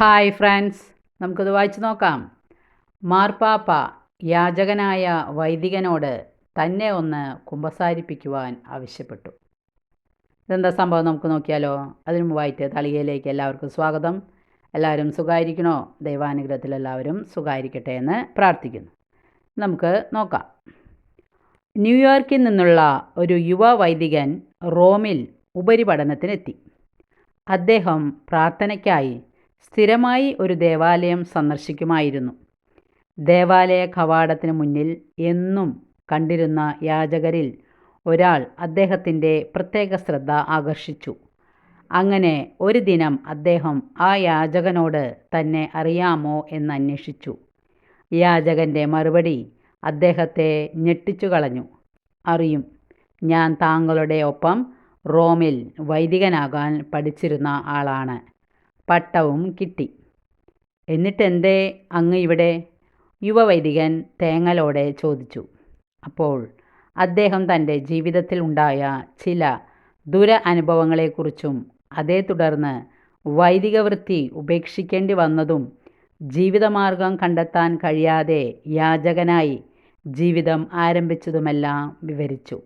Hi friends നമുക്കത് വായിച്ചു നോക്കാം. മാർപ്പാപ്പ യാചകനായ വൈദികനോട് തന്നെ ഒന്ന് കുമ്പസാരിപ്പിക്കുവാൻ ആവശ്യപ്പെട്ടു. ഇതെന്താ സംഭവം നമുക്ക് നോക്കിയാലോ? അതിനു മുമ്പായിട്ട് തളികയിലേക്ക് എല്ലാവർക്കും സ്വാഗതം. എല്ലാവരും സുഖമായിരിക്കണോ ദൈവാനുഗ്രഹത്തിൽ എല്ലാവരും സുഖമായിരിക്കട്ടെ എന്ന് പ്രാർത്ഥിക്കുന്നു. നമുക്ക് നോക്കാം. ന്യൂയോർക്കിൽ നിന്നുള്ള ഒരു യുവ വൈദികൻ റോമിൽ ഉപരിപഠനത്തിനെത്തി. അദ്ദേഹം പ്രാർത്ഥനയ്ക്കായി സ്ഥിരമായി ഒരു ദേവാലയം സന്ദർശിക്കുമായിരുന്നു. ദേവാലയ കവാടത്തിന് മുന്നിൽ എന്നും കണ്ടിരുന്ന യാചകരിൽ ഒരാൾ അദ്ദേഹത്തിന്റെ പ്രത്യേക ശ്രദ്ധ ആകർഷിച്ചു. അങ്ങനെ ഒരു ദിനം അദ്ദേഹം ആ യാചകനോട് തന്നെ അറിയാമോ എന്നന്വേഷിച്ചു യാചകന്റെ മറുപടി അദ്ദേഹത്തെ ഞെട്ടിച്ചു കളഞ്ഞു. അറിയും ഞാൻ താങ്കളുടെ ഒപ്പം റോമിൽ വൈദികനാകാൻ പഠിച്ചിരുന്ന ആളാണ്. പട്ടവും കിട്ടി. എന്നിട്ടെന്തേ അങ്ങ് ഇവിടെ? യുവവൈദികൻ തേങ്ങലോടെ ചോദിച്ചു. അപ്പോൾ അദ്ദേഹം തന്റെ ജീവിതത്തിൽ ഉണ്ടായ ചില ദുര അനുഭവങ്ങളെക്കുറിച്ചും അതേ തുടർന്ന് വൈദിക വൃത്തി ഉപേക്ഷിക്കേണ്ടി വന്നതും ജീവിതമാർഗം കണ്ടെത്താൻ കഴിയാതെ യാചകനായി ജീവിതം ആരംഭിച്ചതുമെല്ലാം വിവരിച്ചു.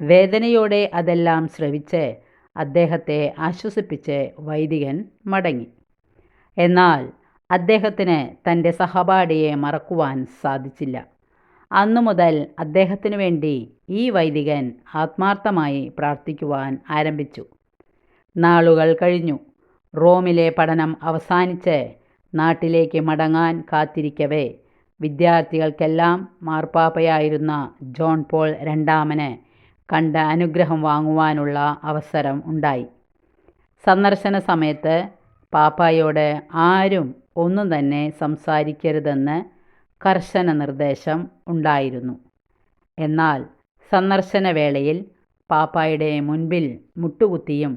വേദനയോടെ അതെല്ലാം ശ്രവിച്ച് അദ്ദേഹത്തെ ആശ്വസിപ്പിച്ച് വൈദികൻ മടങ്ങി. എന്നാൽ അദ്ദേഹത്തിന് തന്റെ സഹപാഠിയെ മറക്കുവാൻ സാധിച്ചില്ല. അന്നു മുതൽ അദ്ദേഹത്തിനു വേണ്ടി ഈ വൈദികൻ ആത്മാർത്ഥമായി പ്രാർത്ഥിക്കുവാൻ ആരംഭിച്ചു. നാളുകൾ കഴിഞ്ഞു. റോമിലെ പഠനം അവസാനിച്ച് നാട്ടിലേക്ക് മടങ്ങാൻ കാത്തിരിക്കവേ വിദ്യാർത്ഥികൾക്കെല്ലാം മാർപ്പാപ്പയായിരുന്ന ജോൺ പോൾ രണ്ടാമന് കണ്ട അനുഗ്രഹം വാങ്ങുവാനുള്ള അവസരം ഉണ്ടായി. സന്ദർശന സമയത്ത് പാപ്പായോട് ആരും ഒന്നും തന്നെ സംസാരിക്കരുതെന്ന് കർശന നിർദ്ദേശം ഉണ്ടായിരുന്നു. എന്നാൽ സന്ദർശന വേളയിൽ പാപ്പായുടെ മുൻപിൽ മുട്ടുകുത്തിയും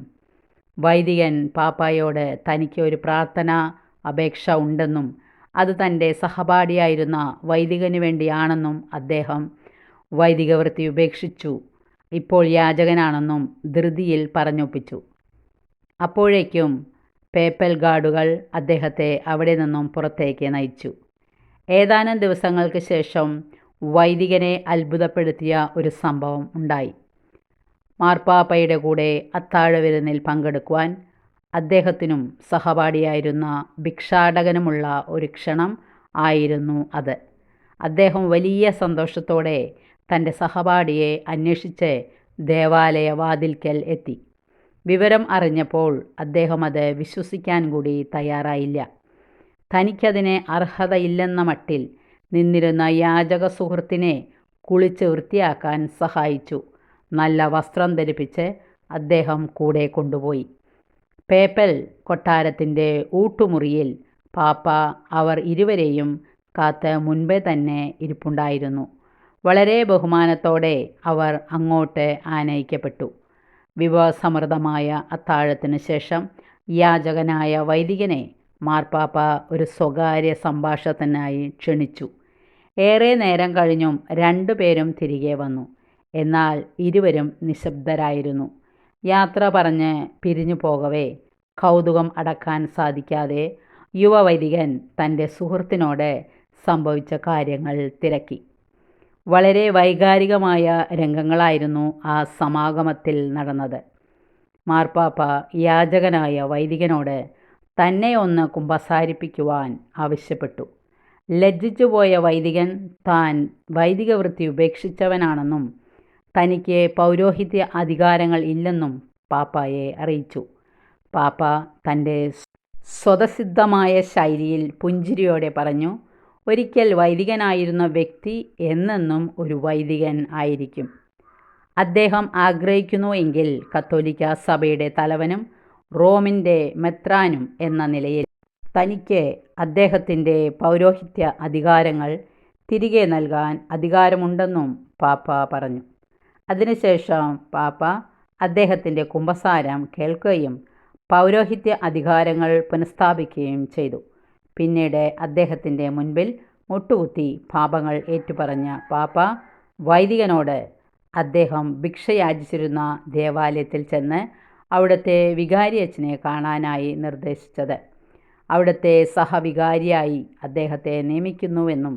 വൈദികൻ പാപ്പായോട് തനിക്ക് ഒരു പ്രാർത്ഥന അപേക്ഷ ഉണ്ടെന്നും അത് തന്റെ സഹപാഠിയായിരുന്ന വൈദികന് വേണ്ടിയാണെന്നും അദ്ദേഹം വൈദികവൃത്തി ഉപേക്ഷിച്ചു. ഇപ്പോൾ യാചകനാണെന്നും ധൃതിയിൽ പറഞ്ഞൊപ്പിച്ചു. അപ്പോഴേക്കും പേപ്പൽ ഗാർഡുകൾ അദ്ദേഹത്തെ അവിടെ നിന്നും പുറത്തേക്ക് നയിച്ചു. ഏതാനും ദിവസങ്ങൾക്ക് ശേഷം വൈദികനെ അത്ഭുതപ്പെടുത്തിയ ഒരു സംഭവം ഉണ്ടായി. മാർപ്പാപ്പയുടെ കൂടെ അത്താഴവിരുന്നിൽ പങ്കെടുക്കുവാൻ അദ്ദേഹത്തിനും സഹപാഠിയായിരുന്ന ഭിക്ഷാടകനുമുള്ള ഒരു ക്ഷണം ആയിരുന്നു അത്. അദ്ദേഹം വലിയ സന്തോഷത്തോടെ തന്റെ സഹപാഠിയെ അന്വേഷിച്ച് ദേവാലയ വാതിൽക്കൽ എത്തി. വിവരം അറിഞ്ഞപ്പോൾ അദ്ദേഹം അത് വിശ്വസിക്കാൻ കൂടി തയ്യാറായില്ല. തനിക്കതിന് അർഹതയില്ലെന്ന മട്ടിൽ നിന്നിരുന്ന യാചക സുഹൃത്തിനെ കുളിച്ച് വൃത്തിയാക്കാൻ സഹായിച്ചു. നല്ല വസ്ത്രം ധരിപ്പിച്ച് അദ്ദേഹം കൂടെ കൊണ്ടുപോയി. പേപ്പൽ കൊട്ടാരത്തിന്റെ ഊട്ടുമുറിയിൽ പാപ്പ അവർ ഇരുവരെയും കാത്ത് മുൻപേ തന്നെ ഇരിപ്പുണ്ടായിരുന്നു. വളരെ ബഹുമാനത്തോടെ അവർ അങ്ങോട്ട് ആനയിക്കപ്പെട്ടു. വിഭവസമൃദ്ധമായ അത്താഴത്തിന് ശേഷം യാചകനായ വൈദികനെ മാർപ്പാപ്പ ഒരു സ്വകാര്യ സംഭാഷണത്തിനായി ക്ഷണിച്ചു. ഏറെ നേരം കഴിഞ്ഞും രണ്ടുപേരും തിരികെ വന്നു. എന്നാൽ ഇരുവരും നിശബ്ദരായിരുന്നു. യാത്ര പറഞ്ഞ് പിരിഞ്ഞു പോകവേ കൗതുകം അടക്കാൻ സാധിക്കാതെ യുവവൈദികൻ തന്റെ സുഹൃത്തിനോട് സംഭവിച്ച കാര്യങ്ങൾ തിരക്കി. വളരെ വൈകാരികമായ രംഗങ്ങളായിരുന്നു ആ സമാഗമത്തിൽ നടന്നത്. മാർപ്പാപ്പ യാചകനായ വൈദികനോട് തന്നെ ഒന്ന് കുമ്പസാരിപ്പിക്കുവാൻ ആവശ്യപ്പെട്ടു. ലജ്ജിച്ചുപോയ വൈദികൻ താൻ വൈദിക വൃത്തി ഉപേക്ഷിച്ചവനാണെന്നും തനിക്ക് പൗരോഹിത്യ അധികാരങ്ങൾ ഇല്ലെന്നും പാപ്പായെ അറിയിച്ചു. പാപ്പ തന്റെ സ്വതസിദ്ധമായ ശൈലിയിൽ പുഞ്ചിരിയോടെ പറഞ്ഞു ഒരിക്കൽ വൈദികനായിരുന്ന വ്യക്തി എന്നെന്നും ഒരു വൈദികൻ ആയിരിക്കും. അദ്ദേഹം ആഗ്രഹിക്കുന്നു എങ്കിൽ കത്തോലിക്ക സഭയുടെ തലവനും റോമിന്റെ മെത്രാനും എന്ന നിലയിൽ തനിക്ക് അദ്ദേഹത്തിന്റെ പൗരോഹിത്യ അധികാരങ്ങൾ തിരികെ നൽകാൻ അധികാരമുണ്ടെന്നും പാപ്പ പറഞ്ഞു. അതിനുശേഷം പാപ്പ അദ്ദേഹത്തിന്റെ കുമ്പസാരം കേൾക്കുകയും പൗരോഹിത്യ അധികാരങ്ങൾ പുനഃസ്ഥാപിക്കുകയും ചെയ്തു. പിന്നീട് അദ്ദേഹത്തിന്റെ മുൻപിൽ മുട്ടുകുത്തി പാപങ്ങൾ ഏറ്റുപറഞ്ഞ പാപ്പ വൈദികനോട് അദ്ദേഹം ഭിക്ഷയാചിച്ചിരുന്ന ദേവാലയത്തിൽ ചെന്ന് അവിടുത്തെ വികാരിയച്ഛനെ കാണാനായി നിർദ്ദേശിച്ചത്. അവിടുത്തെ സഹവികാരിയായി അദ്ദേഹത്തെ നിയമിക്കുന്നുവെന്നും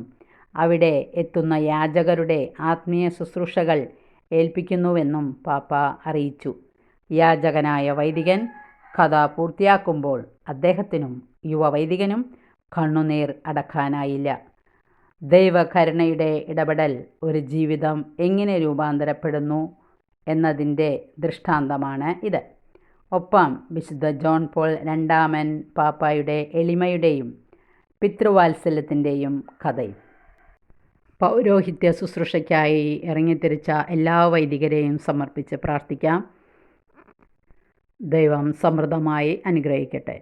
അവിടെ എത്തുന്ന യാചകരുടെ ആത്മീയ ശുശ്രൂഷകൾ ഏൽപ്പിക്കുന്നുവെന്നും പാപ്പ അറിയിച്ചു. യാചകനായ വൈദികൻ കഥ പൂർത്തിയാക്കുമ്പോൾ അദ്ദേഹത്തിനും യുവവൈദികനും കണ്ണുനീർ അടക്കാനായില്ല. ദൈവകരുണയുടെ ഇടപെടൽ ഒരു ജീവിതം എങ്ങനെ രൂപാന്തരപ്പെടുന്നു എന്നതിന്റെ ദൃഷ്ടാന്തമാണ് ഇത്. ഒപ്പം വിശുദ്ധ ജോൺ പോൾ രണ്ടാമൻ പാപ്പായുടെ എളിമയുടെയും പിതൃവാത്സല്യത്തിന്റെയും കഥയും. പൗരോഹിത്യ ശുശ്രൂഷയ്ക്കായി ഇറങ്ങിത്തിരിച്ച എല്ലാ വൈദികരെയും സമർപ്പിച്ച് പ്രാർത്ഥിക്കാം. ദൈവം സമൃദ്ധമായി അനുഗ്രഹിക്കട്ടെ.